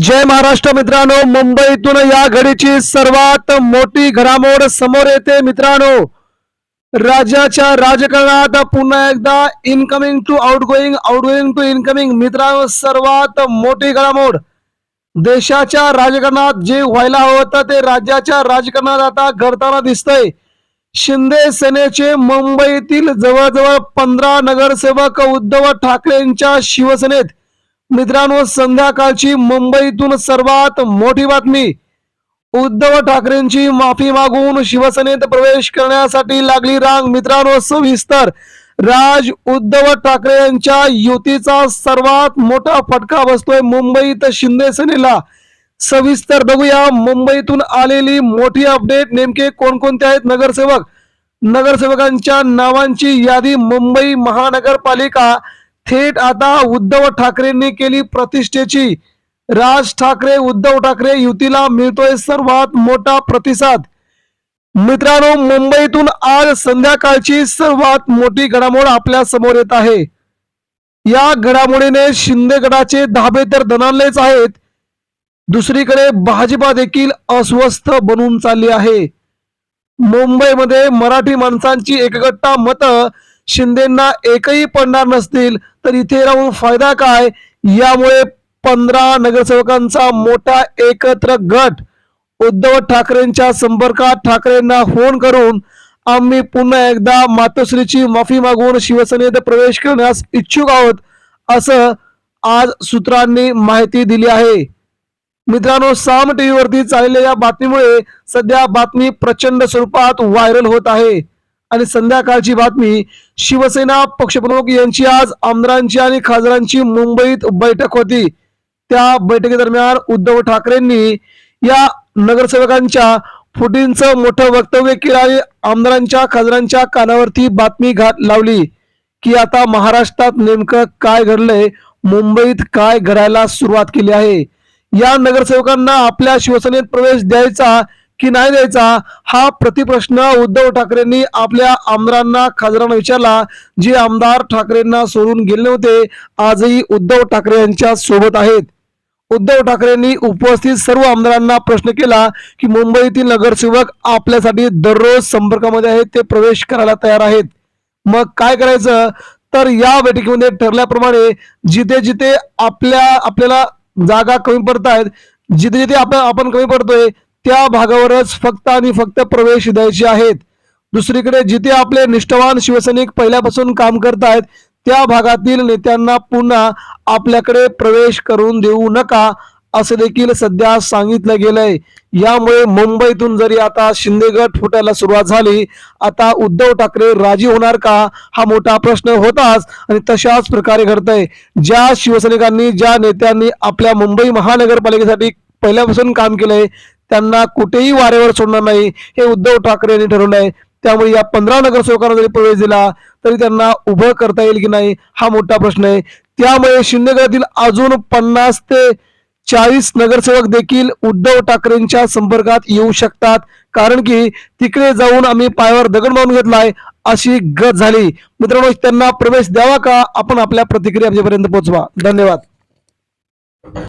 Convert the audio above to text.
जय महाराष्ट्र मित्रांनो. मुंबईतून या घडीची सर्वात मोठी घडामोड समोर येते मित्रांनो. राज्याच्या राजकारणात पुन्हा एकदा incoming to outgoing outgoing to incoming मित्रांनो सर्वात मोठी घडामोड. देशाच्या राजकारणात जे व्हायला हवं होतं ते राज्याच्या राजकारणात आता घडताना दिसतंय. शिंदे सेनेचे मुंबईतील जवळजवळ पंधरा नगरसेवक उद्धव ठाकरेंच्या शिवसेनेत मित्रांनो संध्याकाळची मुंबईतून सर्वात मोठी बातमी उद्धव ठाकरेंची माफी मागून शिवसेनेत प्रवेश करण्यासाठी लागली रांग. मित्रांनो सविस्तर राज उद्धव ठाकरे यांच्या युतीचा सर्वात मोठा फटका बसतोय मुंबईत शिंदे सेनेला. सविस्तर बघूया मुंबईतून आलेली मोठी अपडेट नेमके कोणकोणते आहेत नगरसेवक. नगरसेवकांच्या नावांची यादी मुंबई महानगरपालिका थेट आता उद्धव ठाकरेंनी केली प्रतिष्ठेची. राज ठाकरे उद्धव ठाकरे युतीला मिळतोय सर्वात मोठा प्रतिसाद. मित्रांनो मुंबईतून आज संध्याकाळची सर्वात मोठी घडामोड आपल्यासमोर येत आहे. या घडामोडीने शिंदे गटाचे धाबे तर दणाणलेच आहेत. दुसरीकडे भाजपा देखील अस्वस्थ बनून चालली आहे. मुंबईमध्ये मराठी माणसांची एकगट्टा मतं शिंदेना एकही पडणार नसतील तर इथे राहून फायदा काय? यामुळे पंधरा नगरसेवकांचा मोठा एकत्र गट उद्धव ठाकरेंच्या संपर्कात ठाकरेंना फोन करून आम्ही पुन्हा एकदा मातोश्रीची माफी मागून शिवसेनेत प्रवेश करण्यास इच्छुक आहोत असं आज सूत्रांनी माहिती दिली आहे. मित्रांनो साम टीव्हीवरती चाललेल्या या बातमीमुळे सध्या बातमी प्रचंड स्वरूपात व्हायरल होत आहे. आणि संध्याकाळची बातमी शिवसेना पक्षप्रमुख यांची आज आमदारांची आणि खासदारांची मुंबईत बैठक होती. त्या बैठकीदरम्यान उद्धव ठाकरेंनी या नगरसेवकांच्या फुटींचं मोठं वक्तव्य केलं आणि आमदारांच्या खासदारांच्या कानावरती बातमी घात लावली की आता महाराष्ट्रात नेमकं काय घडलंय मुंबईत काय घडायला सुरुवात केली आहे. या नगरसेवकांना आपल्या शिवसेनेत प्रवेश द्यायचा की नाही द्यायचा? हा प्रतिप्रश्न उद्धव ठाकरेंनी आपल्या आमदारांना खासदारांना विचारला. जे आमदार ठाकरेंना सोडून गेले होते आजही उद्धव ठाकरे यांच्या सोबत आहेत. उद्धव ठाकरेंनी उपस्थित सर्व आमदारांना प्रश्न केला की मुंबईतील नगरसेवक आपल्यासाठी दररोज संपर्कामध्ये आहेत ते प्रवेश करायला तयार आहेत. मग काय करायचं? तर या बैठकीमध्ये ठरल्याप्रमाणे जिथे जिथे आपल्या आपल्याला जागा कमी पडत आहेत जिथे जिथे आपण आपण कमी पडतोय त्या भागावरच फक्त आणि फक्त प्रवेश द्यायचे आहेत. दुसरीकडे जिथे आपले निष्ठावान शिवसैनिक पहिल्यापासून काम करतायत त्या भागातील नेत्यांना पुन्हा आपल्याकडे प्रवेश करून देऊ नका असं देखील सध्या सांगितलं गेलंय. यामुळे मुंबईतून जरी आता शिंदे गट फुटायला सुरुवात झाली आता उद्धव ठाकरे राजी होणार का हा मोठा प्रश्न होताच आणि तशाच प्रकारे घडतंय. ज्या शिवसैनिकांनी ज्या नेत्यांनी आपल्या मुंबई महानगरपालिकेसाठी पहिल्यापासून काम केलंय त्यांना कुठेही वारेवर सोडणार नाही. हे उद्धव ठाकरे यांनी ठरवलंय त्यामुळे या पंधरा नगरसेवकांना जरी प्रवेश दिला तरी त्यांना उभं करता येईल की नाही हा मोठा प्रश्न आहे. त्यामुळे शिंदेगडातील अजून पन्नास ते चाळीस नगरसेवक देखील उद्धव ठाकरेंच्या संपर्कात येऊ शकतात. कारण की तिकडे जाऊन आम्ही पायावर दगड मारून घेतलाय अशी गत झाली. मित्रांनो त्यांना प्रवेश द्यावा का? आपण आपल्या प्रतिक्रिया आमच्यापर्यंत पोहोचवा. धन्यवाद.